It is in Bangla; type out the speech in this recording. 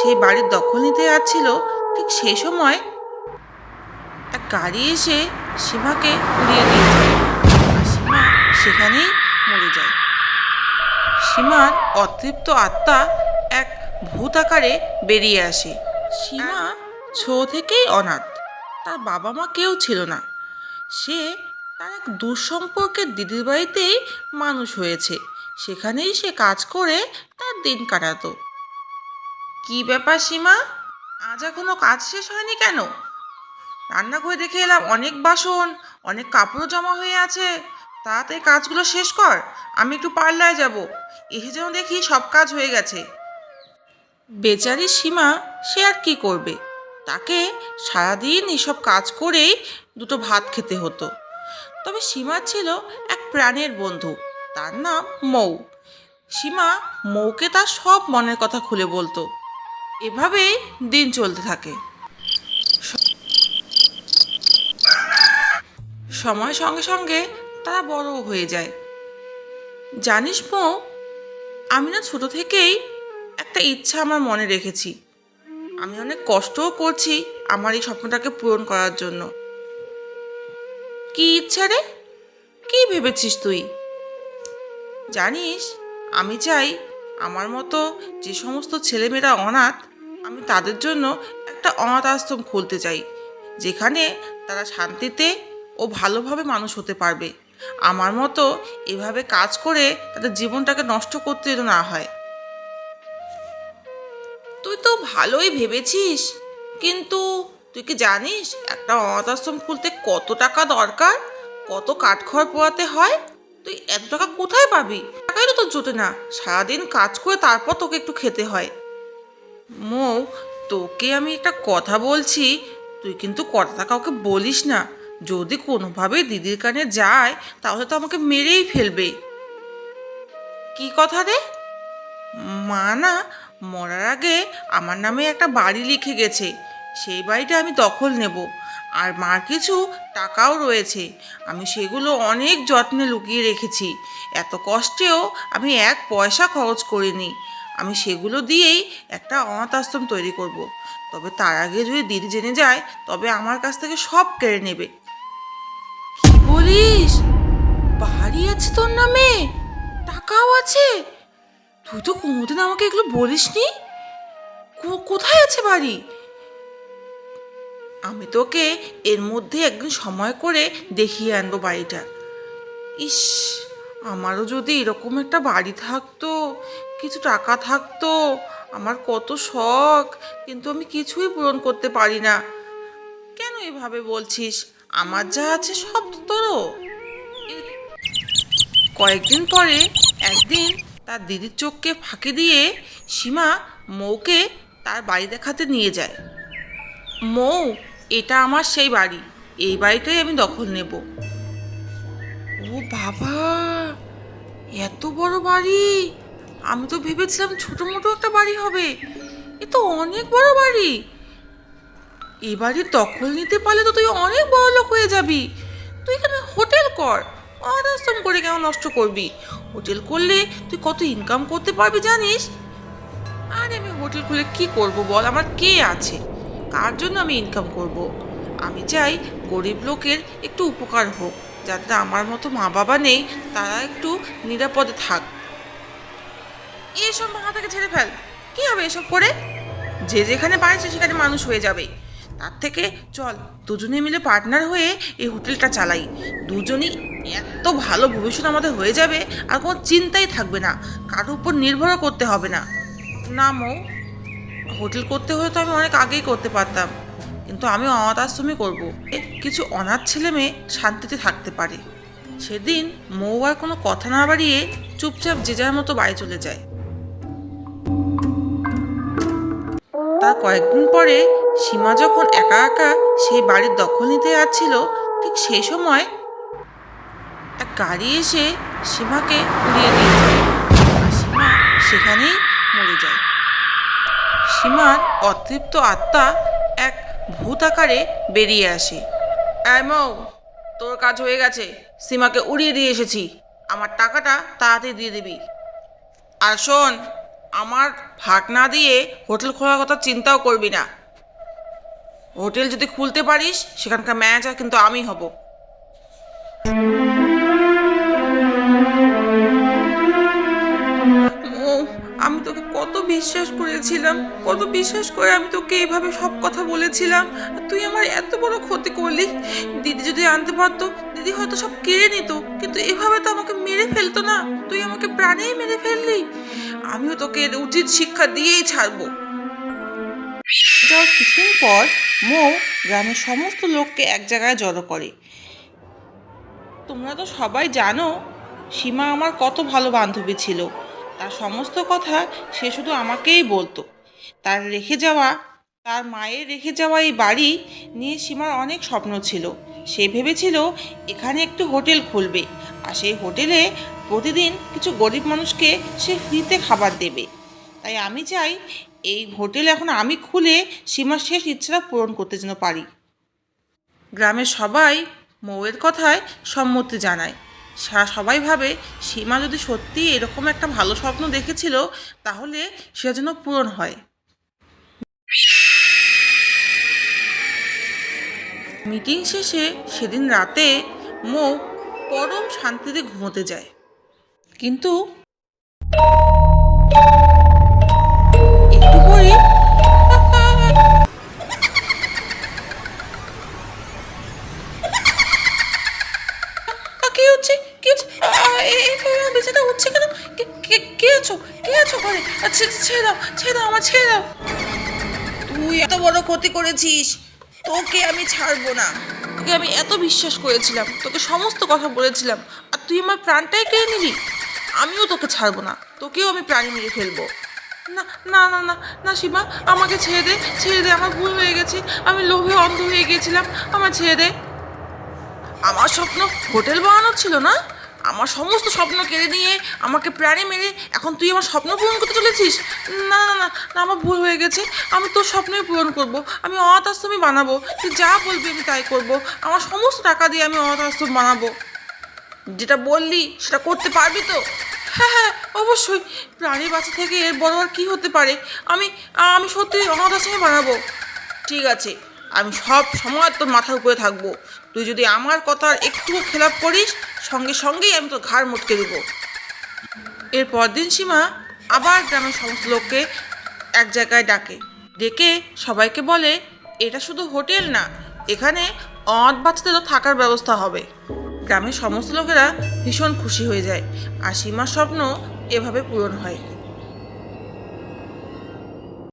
সেই বাড়ির দখল নিতে যাচ্ছিল ঠিক সেই সময় এক গাড়ি এসে সীমাকে উড়িয়ে দিয়ে যায় আর সীমা সেখানেই মরে যায়। সীমার অতৃপ্ত আত্মা এক ভূত আকারে বেরিয়ে আসে। সীমা ছো থেকেই অনাথ, তার বাবা মা কেউ ছিল না। সে তার এক দুঃসম্পর্কের দিদির বাড়িতেই মানুষ হয়েছে, সেখানেই সে কাজ করে তার দিন কাটাতো। কি ব্যাপার সীমা? আজ এখনও কাজ শেষ হয়নি কেন? রান্নাঘরে দেখে এলাম অনেক বাসন, অনেক কাপড়ও জমা হয়ে আছে। তাড়াতাড়ি কাজগুলো শেষ কর, আমি একটু পার্লারে যাব। এসে যেন দেখি সব কাজ হয়ে গেছে। বেচারি সীমা, সে আর কি করবে? তাকে সারাদিন এসব কাজ করেই দুটো ভাত খেতে হতো। তবে সীমা ছিল এক প্রাণের বন্ধু, তার নাম মৌ। সীমা মৌকে তার সব মনের কথা খুলে বলতো। এভাবেই দিন চলতে থাকে। সময়ের সঙ্গে সঙ্গে তারা বড়ও হয়ে যায়। জানিস মৌ আমি না ছোট থেকেই একটা ইচ্ছা আমার মনে রেখেছি। আমি অনেক কষ্টও করছি আমার এই স্বপ্নটাকে পূরণ করার জন্য। কি ইচ্ছা রে? কি ভেবেছিস তুই? জানিস, আমি চাই আমার মতো যে সমস্ত ছেলেমেয়েরা অনাথ আমি তাদের জন্য একটা অনাথ আশ্রম খুলতে চাই, যেখানে তারা শান্তিতে ও ভালোভাবে মানুষ হতে পারবে। আমার মতো এভাবে কাজ করে তাদের জীবনটাকে নষ্ট করতে যেন না হয়। তুই তো ভালোই ভেবেছিস, কিন্তু তুই কি জানিস একটা অনাথ আশ্রম খুলতে কত টাকা দরকার? কত কাঠখড় পোয়াতে হয়? তুই এত টাকা কোথায় পাবি? টাকাই তো তোর জোটে না। সারাদিন কাজ করে তারপর তোকে একটু খেতে হয়। মৌ, তোকে আমি একটা কথা বলছি। তুই কিন্তু কথাটা কাউকে বলিস না। যদি কোনোভাবে দিদির কানে যায়, তাহলে তো আমাকে মেরেই ফেলবে। কি কথা রে? মা না, মরার আগে আমার নামে একটা বাড়ি লিখে গেছে। সেই বাড়িটা আমি দখল নেব। আর মার কিছু টাকাও রয়েছে। আমি সেগুলো অনেক যত্নে লুকিয়ে রেখেছি। এত কষ্টেও আমি এক পয়সা খরচ করিনি। আমি সেগুলো দিয়েই একটা অনাথ আশ্রম তৈরি করব। তবে তার আগে যদি দিদি জেনে যায়, তবে আমার কাছ থেকে সব কেড়ে নেবে। কি বলিস? বাড়ি আছে তোর নামে? টাকাও আছে? তুই তো কোনোদিন আমাকে এগুলো বলিসনি? কোথায় আছে বাড়ি? আমি তোকে এর মধ্যে একদিন সময় করে দেখিয়ে আনব বাড়িটা। ইস! আমারও যদি এরকম একটা বাড়ি থাকতো, কিছু টাকা থাকতো, আমার কত শখ, কিন্তু আমি কিছুই পূরণ করতে পারি না। কেন এভাবে বলছিস? আমার যা আছে সব তোরও। কয়েকদিন পরে একদিন তার দিদির চোখকে ফাঁকি দিয়ে সীমা মৌকে তার বাড়ি দেখাতে নিয়ে যায়। মৌ, এটা আমার সেই বাড়ি, এই বাড়িটাই আমি দখল নেব। ও বাবা, এত বড় বাড়ি? আমি তো ভেবেছিলাম ছোট মোটো একটা বাড়ি হবে। এ তো অনেক বড় বাড়ি। এই বাড়ির দখল নিতে পারলে তো তুই অনেক বড় লোক হয়ে যাবি। তুই এখানে হোটেল কর অনাশ্রম করে কেন নষ্ট করবি? হোটেল করলে তুই কত ইনকাম করতে পারবি জানিস? আরে আমি হোটেল খুলে কি করব বল, আমার কে আছে? কার জন্য আমি ইনকাম করব? আমি চাই গরিব লোকের একটু উপকার হোক। যাতে আমার মতো মা বাবা নেই, তারা একটু নিরাপদে থাক। এসব মাথা থেকে ছেড়ে ফেল। কি হবে এসব করে? যে যেখানে পারছে সেখানে মানুষ হয়ে যাবে। তার থেকে চল, দুজনে মিলে পার্টনার হয়ে এই হোটেলটা চালাই। দুজনই এত ভালো ভবিষ্যৎ আমাদের হয়ে যাবে, আর কোনো চিন্তাই থাকবে না। কারোর উপর নির্ভরও করতে হবে না। না, মৌ, হোটেল করতে হলে তো আমি অনেক আগেই করতে পারতাম। কিন্তু আমি অনাথ আশ্রমে করব। কিছু অনাথ ছেলে মেয়ে শান্তিতে থাকতে পারে। সেদিন মৌ আর কোনো কথা না বাড়িয়ে চুপচাপ যে যার মতো বাড়ি চলে যায়। তার কয়েকদিন পরে সীমা যখন একা একা সেই বাড়ির দখল নিতে যাচ্ছিল, ঠিক সেই সময় এক গাড়ি এসে সীমাকে উড়িয়ে দিয়ে যায় আর সীমা সেখানেই মরে যায়। সীমার অতৃপ্ত আত্মা ভূত আকারে বেরিয়ে আসে। অ্যামো তোর কাজ হয়ে গেছে। সীমাকে উড়িয়ে দিয়ে এসেছি। আমার টাকাটা তাড়াতাড়ি দিয়ে দিবি। আর শোন, আমার ভাগ না দিয়ে হোটেল খোলার কথা চিন্তাও করবি না। হোটেল যদি খুলতে পারিস, সেখানকার ম্যানেজার কিন্তু আমি হব। বিশ্বাস করেছিলাম। কত বিশ্বাস করে আমি তোকে এইভাবে সব কথা বলেছিলাম। আর তুই আমার এত বড় ক্ষতি করলি। দিদি যদি আনতে পারতো, দিদি হয়তো সব কেড়ে নিত। কিন্তু এভাবে তো আমাকে মেরে ফেলতো না। তুই আমাকে প্রাণেই মেরে ফেললি। আমিও তোকে এর উচিত শিক্ষা দিয়েই ছাড়বো। কিছুদিন পর মৌ গ্রামের সমস্ত লোককে এক জায়গায় জড়ো করে। তোমরা তো সবাই জানো, সীমা আমার কত ভালো বান্ধবী ছিল। তার সমস্ত কথা সে শুধু আমাকেই বলতো। তার রেখে যাওয়া, তার মায়ের রেখে যাওয়া এই বাড়ি নিয়ে সীমার অনেক স্বপ্ন ছিল। সে ভেবেছিল এখানে একটি হোটেল খুলবে আর সেই হোটেলে প্রতিদিন কিছু গরিব মানুষকে সে ফ্রিতে খাবার দেবে। তাই আমি চাই এই হোটেল এখন আমি খুলে সীমার শেষ ইচ্ছাটা পূরণ করতে যেন পারি। গ্রামের সবাই মৌয়ের কথায় সম্মতি জানায়। সবাই ভাবে সীমা যদি সত্যি এরকম একটা ভালো স্বপ্ন দেখেছিল, তাহলে সেটা যেন পূরণ হয়। মিটিং শেষে সেদিন রাতে মৌ পরম শান্তিতে ঘুমোতে যায়। কিন্তু একটু তুই এত বড় ক্ষতি করেছিস, তোকে আমি ছাড়বো না। তোকে আমি এত বিশ্বাস করেছিলাম, তোকে সমস্ত কথা বলেছিলাম, আর তুই আমার প্রাণটাই কেড়ে নিলি, আমিও তোকে ছাড়বো না, তোকেও আমি প্রাণী মেরে ফেলব। না না না না না সীমা, আমাকে ছেড়ে দে ছেড়ে দে, আমার ভুল হয়ে গেছে, আমি লোভে অন্ধ হয়ে গিয়েছিলাম আমার ছেড়ে দে। আমার স্বপ্ন হোটেল বানানোর ছিল না? আমার সমস্ত স্বপ্ন কেড়ে নিয়ে আমাকে প্রাণে মেরে এখন তুই আমার স্বপ্ন পূরণ করতে চলেছিস? না না না না, আমার ভুল হয়ে গেছে। আমি তোর স্বপ্নই পূরণ করব। আমি অনাথ আশ্রমই বানাবো। তুই যা বলবি আমি তাই করব। আমার সমস্ত টাকা দিয়ে আমি অনাথ আশ্রম বানাবো। যেটা বললি, সেটা করতে পারবি তো? হ্যাঁ হ্যাঁ অবশ্যই। প্রাণী বাচ্চা থেকে এর বড় আর কি হতে পারে? আমি আমি সত্যি অনাথ আশ্রমই বানাবো। ঠিক আছে, আমি সব সময় তোর মাথার উপরে থাকব। তুই যদি আমার কথার একটুও খেলাপ করিস সঙ্গে সঙ্গেই আমি তো ঘাড় মুটকে দেবো। এর পরদিন সীমা আবার গ্রামের সমস্ত লোককে এক জায়গায় ডাকে। ডেকে সবাইকে বলে, এটা শুধু হোটেল না, এখানে অনাথ বাচ্চাদেরও থাকার ব্যবস্থা হবে। গ্রামের সমস্ত লোকেরা ভীষণ খুশি হয়ে যায়, আর সীমার স্বপ্ন এভাবে পূরণ হয়।